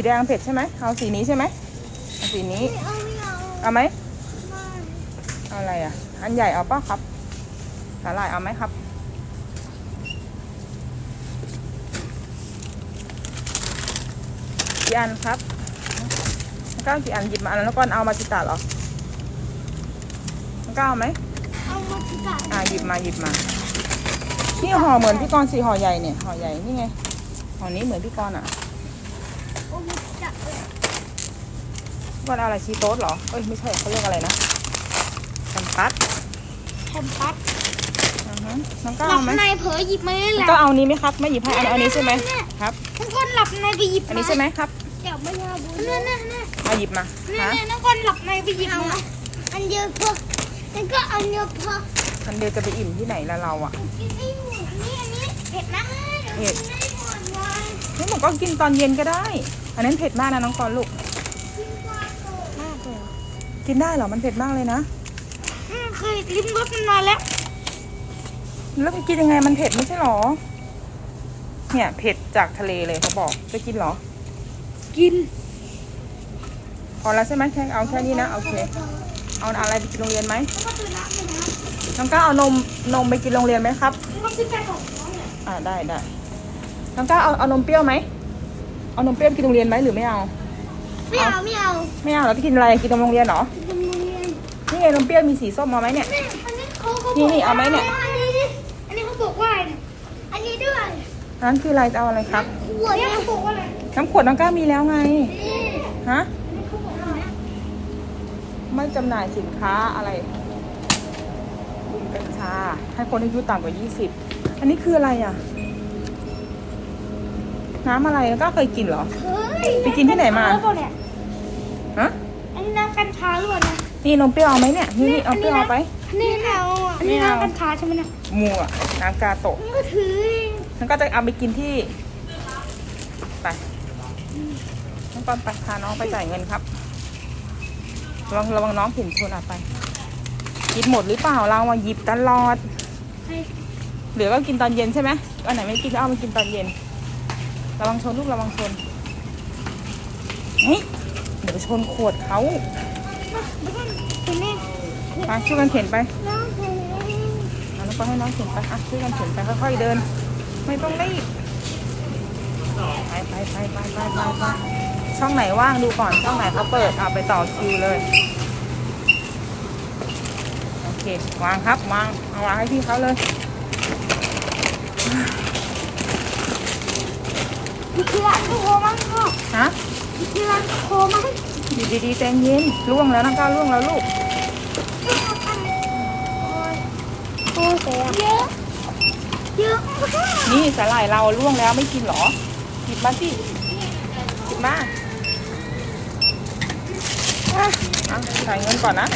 สีแดงเผ็ดใช่ไหมเอาสีนี้ใช่ไหมเอาสีนี้ ไม่เอาไม่เอาเอาไหมไม่เอาอะไรอะ อันใหญ่เอาป่ะครับสาหร่ายเอาไหมครับ กี่อันครับน้องก้าวกี่อันหยิบมาอันแล้วก่อนเอามาจิตาเหรอน้องก้าวเอาไหมเอามาพิจารอ่าหยิบมาหยิบมา นี่ห่อเหมือนพี่กรณ์สีห่อใหญ่เนี่ยห่อใหญ่นี่ไงห่อนี้เหมือนพี่กรณ์อะ โอ้มาพิจารพี่กรณ์เอาอะไรชีโต๊ดเหรอ เอ้ยไม่ใช่เขาเรียกอะไรนะแคมปัสแคมปัสอือฮึน้องก้าวหลัเอาบไหมในเผลอหยิบมาเลยน้แหองละก้าวเอานี้ไหมครับ ไม่หยิบให้อันอันนี้ใช่ไหมครับ น้องก้นหลับในไปหยิบอันนี้ใช่ไหมครับเดี๋ยวไม่เอาบุญเนี่ยเนี่ยเนี่ยเอาหยิบมาเนี่ยฮะเนี่ยน้องก้นหลับในไปหยิบมาอันเดียวพอแล้วก็อันเดียวพออันเดียวจะไปอิ่มที่ไหนละเราอะกินไม่หมดนี่อันนี้เผ็ดนะเผ็ดกินไม่หมดเลยนี่หนู ก็กินตอนเย็นก็ได้ อันนั้นเผ็ดมากนะน้องกรณ์ลูกกินปลาโตมากเลยกินได้เหรอ มันเผ็ดมากเลยนะอืมเคยลิ้มรสมันมาแล้ว แล้วมันกินยังไงมันเผ็ดไม่ใช่หรอ เนี่ยเผ็ดจากทะเลเลยเขาบอก จะกินเหรอ กิน พอแล้วใช่ไหมแค่เอาแค่นี้นะ โอเค เอาอะไรไปกินโรงเรียนไหมแล้วก็ตื่นน้ำเลยนะน้องก้าวเอานมนมไปกินโรงเรียนไหมครับแล้วก็ซื้อแกงของน้องเนี่ยอ่าได้ได้ น้องก้าวเอาเอานมเปรี้ยวไหมเอานมเปรี้ยวไปกินโรงเรียนไหมหรือไม่เอา ไม่เอาไม่เอาไม่เอาแล้วจะกินอะไรกินนมโรงเรียนเหรอกินโรงเรียนนี่ไงนมเปรี้ยวมีสีส้มมาไหมเนี่ยนี่อันนี้เขาเขานี่บอกนี่เอาไหมเนี่ย อันนี้ดิอันนี้เขาบอกว่าอะไรเนี่ยอันนี้ด้วยอันนั้นคืออะไรจะเอาอะไรครับ ขวดเนี่ยเขาบอกว่าอะไรน้ำขวดน้องก้าวมีแล้วไงนี่ฮะอันนี้เขาบอกว่าอะไรไม่จำหน่ายสินค้าอะไรกัญชาให้คนอายุต่ำกว่า 20 อันนี้คืออะไรอะ น้ำอะไรก็เคยกินเหรอ เฮ้ยไปกินที่ไหนมาำกัญชหรือเปล่เนี่ยฮะอันนี้น้ำกัญชาหรือเปล่านะนี่นมเปรี้ยวเอาไหมเนี่ยนี่นี่เอาเปรี้ยวเอาไป นี่เอาอะอันนี้ไม่เอา น้ำกัญชาใช่ไหมเนี่ยมัวน้ำกาโตะมันก็ถือฉันก็จะเอาไปกินที่ไปน้องปอนไปพาน้องไปจ่ายเงินครับระวังระวังน้องผินชนอะไปกินหมดหรือเปล่าเราอะหยิบตลอด ให้เหลือก็กินตอนเย็นใช่ไหมอันไหนไม่กินก็เอามากินตอนเย็น ระวังชนลูกระวังชนเฮ้ยเดี๋ยวไปชนขวดเขาแล้วก็ถือนี่ไปช่วยกันเข็นไปน้องถือเอาน้องปอนให้น้องเข็นไปอะช่วยกันเข็นไปค่อยๆเดิน ไม่ต้องรีบไปไปไปไปไปไปไปช่องไหนว่างดูก่อนช่องไหนเขาเปิดเอาไปต่อคิวเลยโอเควางครับวางเอาวางให้พี่เขาเลย มีที่ร้านโคมั้งพ่อ ฮะ พี่รันโคมั้งอยู่ดีๆใจเย็นล่วงแล้วน้องก้าวล่วงแล้วลูกโอ้ยโอ้ยเยอะเยอะนี่สาหร่ายเราล่วงแล้วไม่กินหรอหยิบมาสิหยิบมาอะจ่ายเงินก่อนนะ